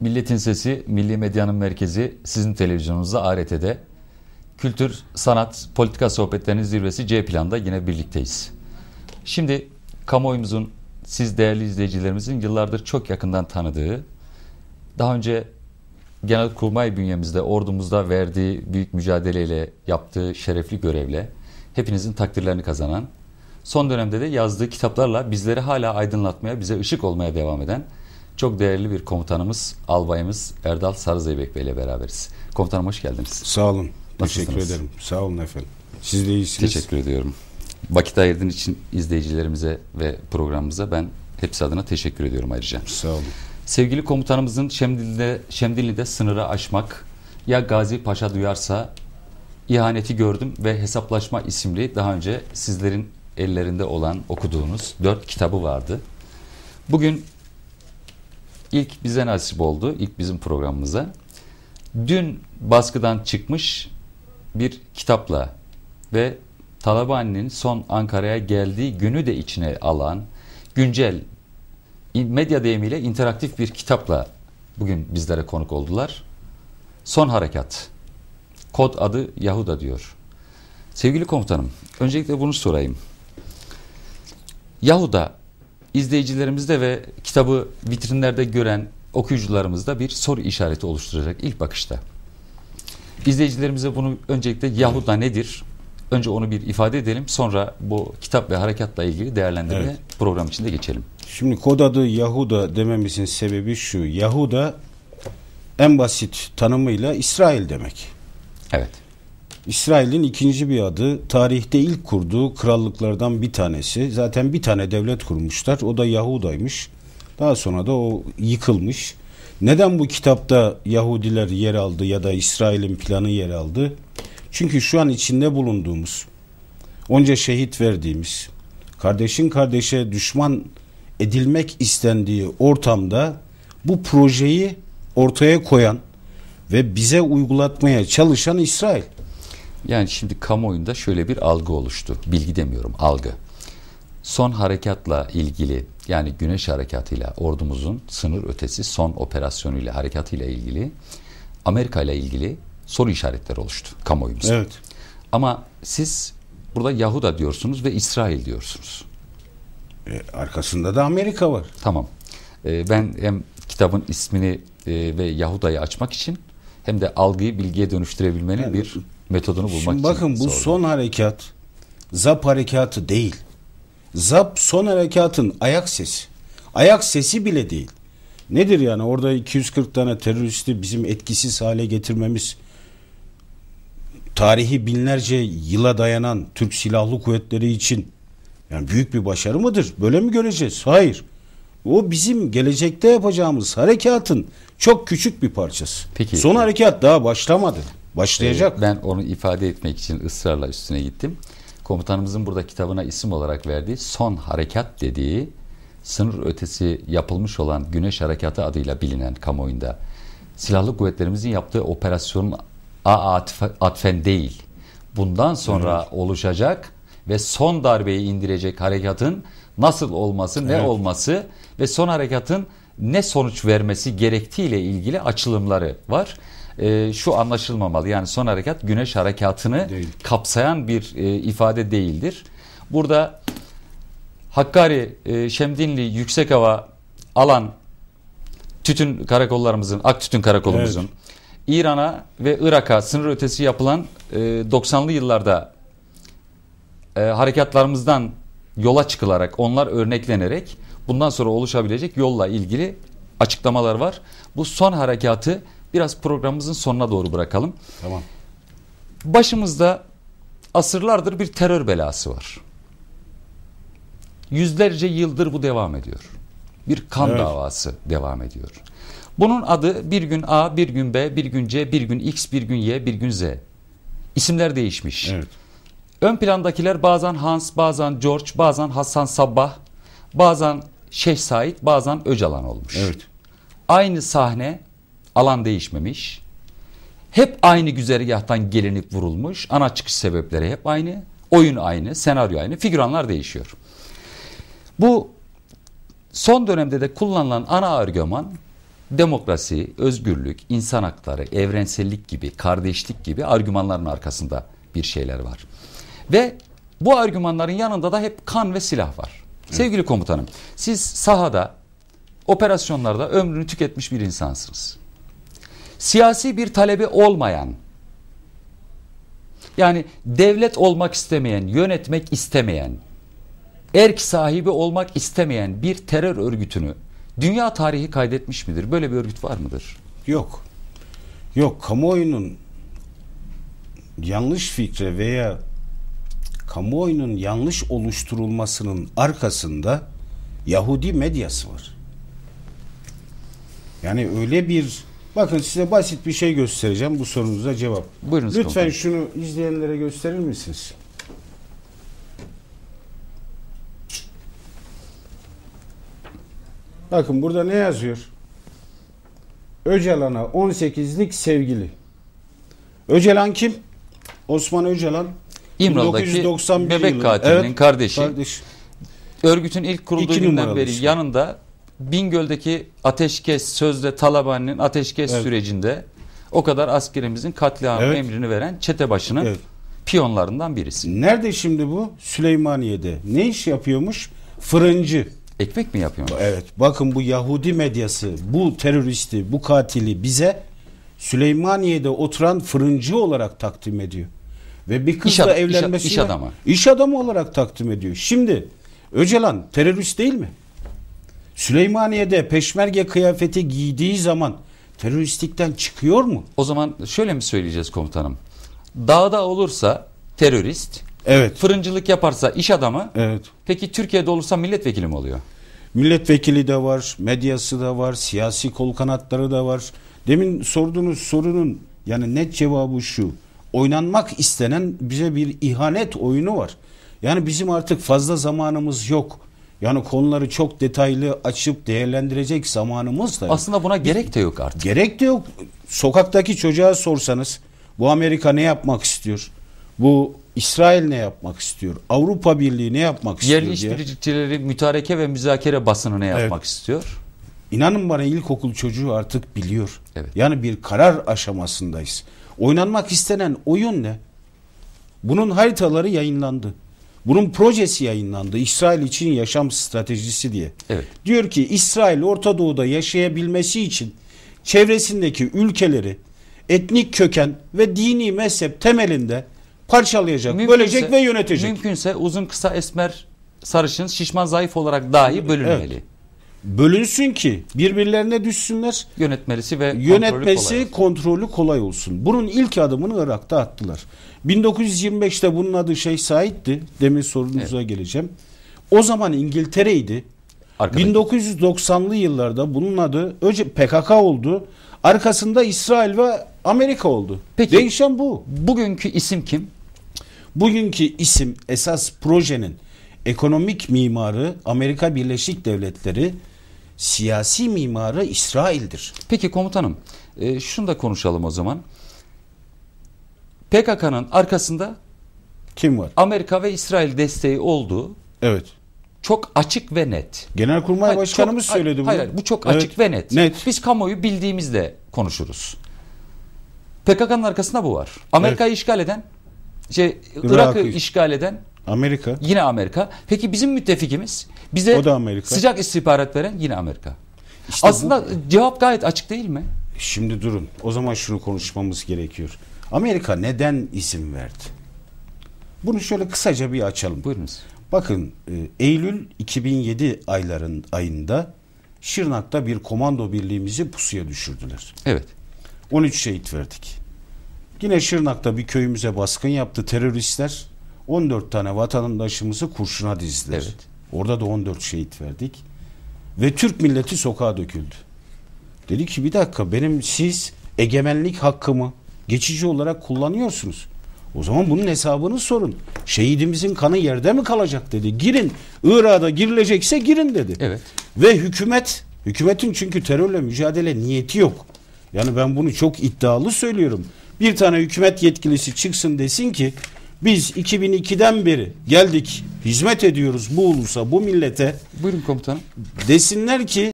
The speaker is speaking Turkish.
Milletin Sesi, Milli Medyanın Merkezi sizin televizyonunuzda ART'de. Kültür, sanat, politika sohbetlerinin zirvesi C planda yine birlikteyiz. Şimdi kamuoyumuzun, siz değerli izleyicilerimizin yıllardır çok yakından tanıdığı, daha önce Genelkurmay bünyemizde, ordumuzda verdiği büyük mücadeleyle yaptığı şerefli görevle hepinizin takdirlerini kazanan, son dönemde de yazdığı kitaplarla bizleri hala aydınlatmaya, bize ışık olmaya devam eden çok değerli bir komutanımız, albayımız Erdal Sarızeybek Bey ile beraberiz. Komutanım hoş geldiniz. Sağ olun. Nasılsınız? Teşekkür ederim. Sağ olun efendim. Siz de iyisiniz. Teşekkür ediyorum. Vakit ayırdığın için izleyicilerimize ve programımıza ben hepsi adına teşekkür ediyorum ayrıca. Sağ olun. Sevgili komutanımızın Şemdinli'de, Şemdinli'de sınırı aşmak ya Gazi Paşa duyarsa ihaneti gördüm ve hesaplaşma isimli daha önce sizlerin ellerinde olan okuduğunuz dört kitabı vardı. Bugün ilk bize nasip oldu, ilk bizim programımıza. Dün baskıdan çıkmış bir kitapla ve Talabani'nin son Ankara'ya geldiği günü de içine alan güncel medya deyimiyle interaktif bir kitapla bugün bizlere konuk oldular. Son Harekat. Kod adı Yahuda diyor. Sevgili komutanım, öncelikle bunu sorayım. Yahuda izleyicilerimizde ve kitabı vitrinlerde gören okuyucularımızda bir soru işareti oluşturacak ilk bakışta. İzleyicilerimize bunu öncelikle Yahuda nedir? Önce onu bir ifade edelim. Sonra bu kitap ve harekatla ilgili değerlendirme Evet. program içinde geçelim. Şimdi kod adı Yahuda dememizin sebebi şu. Yahuda en basit tanımıyla İsrail demek. Evet. İsrail'in ikinci bir adı. Tarihte ilk kurduğu krallıklardan bir tanesi. Zaten bir tane devlet kurmuşlar. O da Yahuda'ymış. Daha sonra da o yıkılmış. Neden bu kitapta Yahudiler yer aldı ya da İsrail'in planı yer aldı? Çünkü şu an içinde bulunduğumuz, onca şehit verdiğimiz, kardeşin kardeşe düşman edilmek istendiği ortamda bu projeyi ortaya koyan ve bize uygulatmaya çalışan İsrail. Yani şimdi kamuoyunda şöyle bir algı oluştu. Bilgi demiyorum, algı. Son harekatla ilgili yani güneş harekatıyla ordumuzun sınır ötesi son operasyonuyla harekatıyla ilgili Amerika ile ilgili soru işaretleri oluştu kamuoyumuzda. Evet. Ama siz burada Yahuda diyorsunuz ve İsrail diyorsunuz. E, arkasında da Amerika var. Tamam. Ee, ben hem kitabın ismini e, ve Yahuda'yı açmak için hem de algıyı bilgiye dönüştürebilmenin Yani- bir metodunu bulmak Şimdi için bakın bu son harekat ZAP harekatı değil. ZAP son harekatın ayak sesi. Ayak sesi bile değil. Nedir yani orada 240 tane teröristi bizim etkisiz hale getirmemiz tarihi binlerce yıla dayanan Türk Silahlı Kuvvetleri için yani büyük bir başarı mıdır? Böyle mi göreceğiz? Hayır. O bizim gelecekte yapacağımız harekatın çok küçük bir parçası. Peki. Son harekat daha başlamadı. Başlayacak. Ee, Ben onu ifade etmek için ısrarla üstüne gittim. Komutanımızın burada kitabına isim olarak verdiği son harekat dediği sınır ötesi yapılmış olan Güneş Harekatı adıyla bilinen kamuoyunda silahlı kuvvetlerimizin yaptığı operasyonun a atf- atfen değil. Bundan sonra oluşacak ve son darbeyi indirecek harekatın nasıl olması, ne Evet. olması ve son harekatın ne sonuç vermesi gerektiğiyle ilgili açılımları var. Ee, şu anlaşılmamalı. Yani son harekat güneş harekatını Değil. kapsayan bir e, ifade değildir. Burada Hakkari, e, Şemdinli, Yüksek Hava alan tütün karakollarımızın, ak tütün karakolumuzun İran'a ve Irak'a sınır ötesi yapılan e, 90'lı yıllarda e, harekatlarımızdan yola çıkılarak, onlar örneklenerek bundan sonra oluşabilecek yolla ilgili açıklamalar var. Bu son harekatı biraz programımızın sonuna doğru bırakalım. Tamam. Başımızda asırlardır bir terör belası var. Yüzlerce yıldır bu devam ediyor. Bir kan Evet. davası devam ediyor. Bunun adı bir gün A, bir gün B, bir gün C, bir gün X, bir gün Y, bir gün Z. İsimler değişmiş. Evet. Ön plandakiler bazen Hans, bazen George, bazen Hasan Sabbah, bazen Şeyh Said, bazen Öcalan olmuş. Evet. Aynı sahne, alan değişmemiş. Hep aynı güzergahtan gelinip vurulmuş. Ana çıkış sebepleri hep aynı. Oyun aynı, senaryo aynı, figüranlar değişiyor. Bu son dönemde de kullanılan ana argüman demokrasi, özgürlük, insan hakları, evrensellik gibi, kardeşlik gibi argümanların arkasında bir şeyler var. Ve bu argümanların yanında da hep kan ve silah var. Sevgili komutanım, siz sahada, operasyonlarda ömrünü tüketmiş bir insansınız. Siyasi bir talebi olmayan, yani devlet olmak istemeyen, yönetmek istemeyen, erk sahibi olmak istemeyen bir terör örgütünü dünya tarihi kaydetmiş midir? Böyle bir örgüt var mıdır? Yok. Yok kamuoyunun yanlış fikre veya kamuoyunun yanlış oluşturulmasının arkasında Yahudi medyası var. Yani öyle bir bakın size basit bir şey göstereceğim bu sorunuza cevap. Buyurunuz Lütfen komutanım. şunu izleyenlere gösterir misiniz? Bakın burada ne yazıyor? Öcalan'a 18'lik sevgili. Öcalan kim? Osman Öcalan. İmralı'daki 1991 bebek yılı. katilinin Evet, kardeşi. Kardeş. Örgütün ilk kurulduğu İki günden beri ismi. yanında Bingöl'deki ateşkes sözde Taliban'ın ateşkes Evet. sürecinde o kadar askerimizin katliamı Evet. emrini veren çete başının Evet. piyonlarından birisi. Nerede şimdi bu? Süleymaniye'de. Ne iş yapıyormuş? Fırıncı. Ekmek mi yapıyor? Evet. Bakın bu Yahudi medyası, bu teröristi, bu katili bize Süleymaniye'de oturan fırıncı olarak takdim ediyor. Ve bir İş kızla ad- iş- iş adamı. iş adamı olarak takdim ediyor. Şimdi Öcalan terörist değil mi? Süleymaniye'de peşmerge kıyafeti giydiği zaman teröristlikten çıkıyor mu? O zaman şöyle mi söyleyeceğiz komutanım? Dağda olursa terörist, Evet. fırıncılık yaparsa iş adamı, Evet. peki Türkiye'de olursa milletvekili mi oluyor? Milletvekili de var, medyası da var, siyasi kol kanatları da var. Demin sorduğunuz sorunun yani net cevabı şu. Oynanmak istenen bize bir ihanet oyunu var. Yani bizim artık fazla zamanımız yok. Yani konuları çok detaylı açıp değerlendirecek zamanımız da yok. Aslında buna gerek de yok artık. Gerek de yok. Sokaktaki çocuğa sorsanız bu Amerika ne yapmak istiyor? Bu İsrail ne yapmak istiyor? Avrupa Birliği ne yapmak istiyor Yerli diye. işbirlikçileri mütareke ve müzakere basını ne yapmak istiyor? İnanın bana ilkokul çocuğu artık biliyor. Evet. Yani bir karar aşamasındayız. Oynanmak istenen oyun ne? Bunun haritaları yayınlandı. Bunun projesi yayınlandı. İsrail için yaşam stratejisi diye. Evet. Diyor ki İsrail Orta Doğu'da yaşayabilmesi için çevresindeki ülkeleri etnik köken ve dini mezhep temelinde parçalayacak, bölecek ve yönetecek. Mümkünse uzun kısa esmer sarışın şişman zayıf olarak dahi bölünmeli. Bölünsün ki birbirlerine düşsünler. Yönetmelisi ve kontrolü yönetmesi kolay. kontrolü kolay olsun. Bunun ilk adımını Irak'ta attılar. 1925'te bunun adı Şeyh Said'di. Demin sorunuza geleceğim. O zaman İngiltere'ydi. Arkadaki. 1990'lı yıllarda bunun adı önce PKK oldu. Arkasında İsrail ve Amerika oldu. Peki. Değişen bu. Bugünkü isim kim? Bugünkü isim esas projenin ekonomik mimarı Amerika Birleşik Devletleri, siyasi mimarı İsrail'dir. Peki komutanım e, şunu da konuşalım o zaman. PKK'nın arkasında Kim var? Amerika ve İsrail desteği olduğu Evet. çok açık ve net. Genelkurmay Hayır, Başkanımız çok- söyledi bunu. Hayır, hayır, bu çok Evet, açık ve net. Net. Biz kamuoyu bildiğimizde konuşuruz. PKK'nın arkasında bu var. Amerika'yı işgal eden, şey, Irak'ı iş- işgal eden Amerika. yine Amerika. Peki bizim müttefikimiz bize O da Amerika. sıcak istihbarat veren yine Amerika. İşte Aslında cevap gayet açık değil mi? Şimdi durun. O zaman şunu konuşmamız gerekiyor. Amerika neden izin verdi? Bunu şöyle kısaca bir açalım. Buyurunuz. Bakın e, Eylül 2007 ayların ayında Şırnak'ta bir komando birliğimizi pusuya düşürdüler. Evet. 13 şehit verdik. Yine Şırnak'ta bir köyümüze baskın yaptı teröristler. 14 tane vatandaşımızı kurşuna dizdiler. Evet. Orada da 14 şehit verdik. Ve Türk milleti sokağa döküldü. Dedi ki bir dakika benim siz egemenlik hakkımı geçici olarak kullanıyorsunuz. O zaman bunun hesabını sorun. Şehidimizin kanı yerde mi kalacak dedi. Girin. Irak'a girilecekse girin dedi. Evet. Ve hükümet, hükümetin çünkü terörle mücadele niyeti yok. Yani ben bunu çok iddialı söylüyorum. Bir tane hükümet yetkilisi çıksın desin ki biz 2002'den beri geldik hizmet ediyoruz bu ulusa bu millete Buyurun komutanım. desinler ki